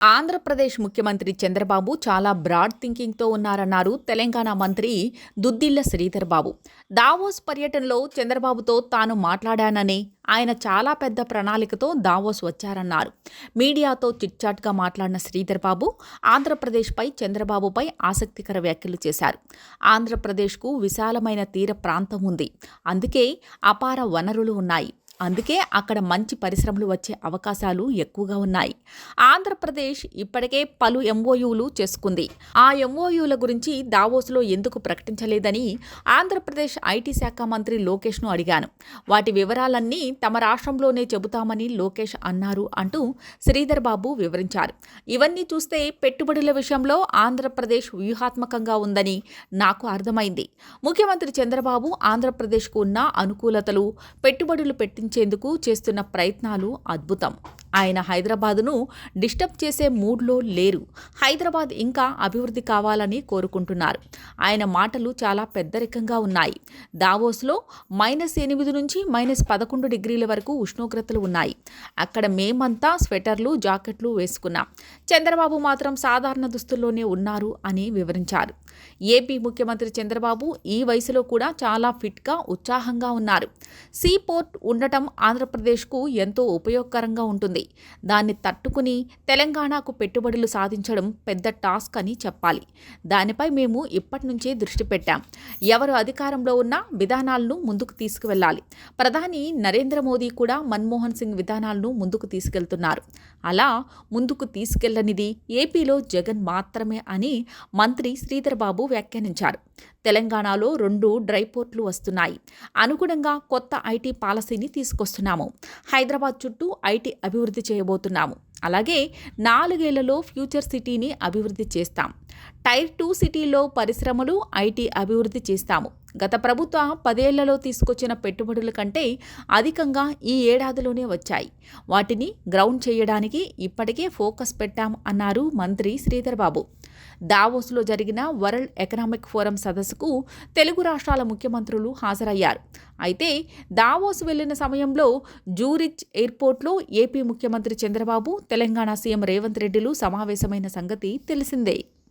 ఆంధ్రప్రదేశ్ ముఖ్యమంత్రి చంద్రబాబు చాలా బ్రాడ్ థింకింగ్తో ఉన్నారన్నారు తెలంగాణ మంత్రి దుద్దిల్ల శ్రీధర్ బాబు దావోస్ పర్యటనలో చంద్రబాబుతో తాను మాట్లాడానని ఆయన చాలా పెద్ద ప్రణాళికతో దావోస్ వచ్చారన్నారు. మీడియాతో చిట్చాట్గా మాట్లాడిన శ్రీధర్ బాబు ఆంధ్రప్రదేశ్పై చంద్రబాబుపై ఆసక్తికర వ్యాఖ్యలు చేశారు. ఆంధ్రప్రదేశ్కు విశాలమైన తీర ప్రాంతం ఉంది. అందుకే అపార వనరులు ఉన్నాయి. అందుకే అక్కడ మంచి పరిశ్రమలు వచ్చే అవకాశాలు ఎక్కువగా ఉన్నాయి. ఆంధ్రప్రదేశ్ ఇప్పటికే పలు ఎంఓయూలు చేసుకుంది. ఆ ఎంఓయూల గురించి దావోస్లో ఎందుకు ప్రకటించలేదని ఆంధ్రప్రదేశ్ ఐటీ శాఖ మంత్రి లోకేష్ను అడిగాను. వాటి వివరాలన్నీ తమ రాష్ట్రంలోనే చెబుతామని లోకేష్ అన్నారు అంటూ శ్రీధర్ బాబు వివరించారు. ఇవన్నీ చూస్తే పెట్టుబడుల విషయంలో ఆంధ్రప్రదేశ్ వ్యూహాత్మకంగా ఉందని నాకు అర్థమైంది. ముఖ్యమంత్రి చంద్రబాబు ఆంధ్రప్రదేశ్కు ఉన్న అనుకూలతలు పెట్టుబడులు పెట్టించేందుకు చేస్తున్న ప్రయత్నాలు అద్భుతం. ఆయన హైదరాబాదును డిస్టర్బ్ చేసే మూడ్లో లేరు. హైదరాబాద్ ఇంకా అభివృద్ధి కావాలని కోరుకుంటున్నారు. ఆయన మాటలు చాలా పెద్దరికంగా ఉన్నాయి. దావోస్లో మైనస్ ఎనిమిది నుంచి మైనస్ పదకొండు డిగ్రీల వరకు ఉష్ణోగ్రతలు ఉన్నాయి. అక్కడ మేమంతా స్వెటర్లు జాకెట్లు వేసుకున్నాం. చంద్రబాబు మాత్రం సాధారణ దుస్తుల్లోనే ఉన్నారు అని వివరించారు. ఏపీ ముఖ్యమంత్రి చంద్రబాబు ఈ వయసులో కూడా చాలా ఫిట్గా ఉత్సాహంగా ఉన్నారు. సీ పోర్ట్ ఉండటం ఆంధ్రప్రదేశ్కు ఎంతో ఉపయోగకరంగా ఉంటుంది. దాన్ని తట్టుకుని తెలంగాణకు పెట్టుబడులు సాధించడం పెద్ద టాస్క్ అని చెప్పాలి. దానిపై మేము ఇప్పటి నుంచే దృష్టి పెట్టాం. ఎవరు అధికారంలో ఉన్న విధానాలను ముందుకు తీసుకువెళ్ళాలి. ప్రధాని నరేంద్ర మోదీ కూడా మన్మోహన్ సింగ్ విధానాలను ముందుకు తీసుకెళ్తున్నారు. అలా ముందుకు తీసుకెళ్ళనిది ఏపీలో జగన్ మాత్రమే అని మంత్రి శ్రీధర్ బాబు వ్యాఖ్యానించారు. తెలంగాణలో రెండు డ్రై పోర్ట్లు వస్తున్నాయి. అనుగుణంగా కొత్త ఐటీ పాలసీని తీసుకొస్తున్నాము. హైదరాబాద్ చుట్టూ ఐటీ అభివృద్ధి చేయబోతున్నాము. అలాగే నాలుగేళ్ళలో ఫ్యూచర్ సిటీని అభివృద్ధి చేస్తాం. టైర్ టూ సిటీలో పరిశ్రమలు ఐటీ అభివృద్ధి చేస్తాము. గత ప్రభుత్వ పదేళ్ళలో తీసుకొచ్చిన పెట్టుబడుల కంటే అధికంగా ఈ ఏడాదిలోనే వచ్చాయి. వాటిని గ్రౌండ్ చేయడానికి ఇప్పటికే ఫోకస్ పెట్టాం అన్నారు మంత్రి శ్రీధర్ బాబు. దావోస్లో జరిగిన వరల్డ్ ఎకనామిక్ ఫోరం సదస్సుకు తెలుగు రాష్ట్రాల ముఖ్యమంత్రులు హాజరయ్యారు. అయితే దావోస్ వెళ్ళిన సమయంలో జూరిచ్ ఎయిర్పోర్ట్లో ఏపీ ముఖ్యమంత్రి చంద్రబాబు తెలంగాణ సీఎం రేవంత్ రెడ్డిలు సమావేశమైన సంగతి తెలిసిందే.